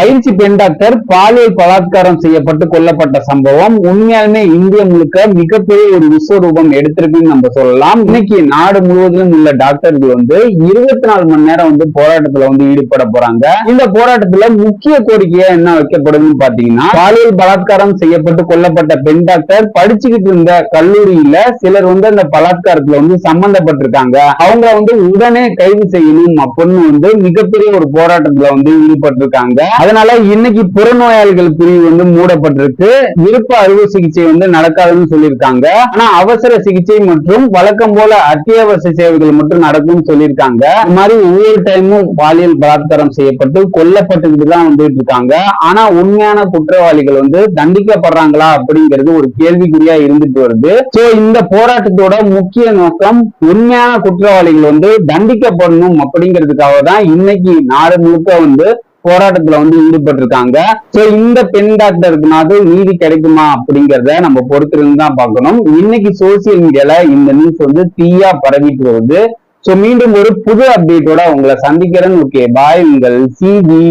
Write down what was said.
பயிற்சி பெண் டாக்டர் பாலியல் பலாத்காரம் செய்யப்பட்டு கொல்லப்பட்ட சம்பவம் உண்மையாலுமே இந்தியா முழுக்க மிகப்பெரிய ஒரு விஸ்வரூபம் எடுத்திருக்குன்னு நம்ம சொல்லலாம். இன்னைக்கு நாடு முழுவதிலும் உள்ள டாக்டர்கள் வந்து இருபத்தி நாலு மணி நேரம் வந்து போராட்டத்துல வந்து ஈடுபட போறாங்க. இந்த போராட்டத்துல முக்கிய கோரிக்கையா என்ன வைக்கப்படுதுன்னு பாத்தீங்கன்னா பாலியல் பலாத்காரம் செய்யப்பட்டு கொல்லப்பட்ட பெண் டாக்டர் படிச்சுக்கிட்டு இருந்த கல்லூரியில சிலர் வந்து அந்த பலாத்காரத்துல வந்து சம்பந்தப்பட்டிருக்காங்க. அவங்க வந்து உடனே கைது செய்யணும் அப்படின்னு வந்து மிகப்பெரிய ஒரு போராட்டத்துல வந்து ஈடுபட்டிருக்காங்க. அதனால இன்னைக்கு புறநோயாளிகள் பிரிவு வந்து மூடப்பட்டிருக்கு. விருப்ப அறுவை சிகிச்சை வந்து நடக்காதுன்னு சொல்லியிருக்காங்க. ஆனா அவசர சிகிச்சை மற்றும் வழக்கம் போல அத்தியாவசிய சேவைகள் மட்டும் நடக்கும்னு சொல்லியிருக்காங்க. இந்த மாதிரி ஒவ்வொரு டைமும் பாலியல் பலாத்காரம் செய்யப்பட்டு கொல்லப்பட்டுக்கிட்டு தான் வந்துட்டு இருக்காங்க ஆனா உண்மையான குற்றவாளிகள் வந்து தண்டிக்கப்படுறாங்களா அப்படிங்கிறது ஒரு கேள்விக்குறியா இருந்துட்டு வருது. சோ இந்த போராட்டத்தோட முக்கிய நோக்கம் உண்மையான குற்றவாளிகள் வந்து தண்டிக்கப்படணும் அப்படிங்கிறதுக்காக தான் இன்னைக்கு நாடு முழுக்க வந்து போராட்டத்துல வந்து ஈடுபட்டு இருக்காங்க சோ இந்த பெண் டாக்டருக்குனாவது நீதி கிடைக்குமா அப்படிங்கறத நம்ம பொறுத்திருந்து தான் பார்க்கணும். இன்னைக்கு சோசியல் மீடியால இந்த நியூஸ் வந்து தீயா பரவிட்டு வருது. சோ மீண்டும் ஒரு புது அப்டேட்டோட உங்களை சந்திக்கிறேன். ஓகே பாய் உங்கள் சிபி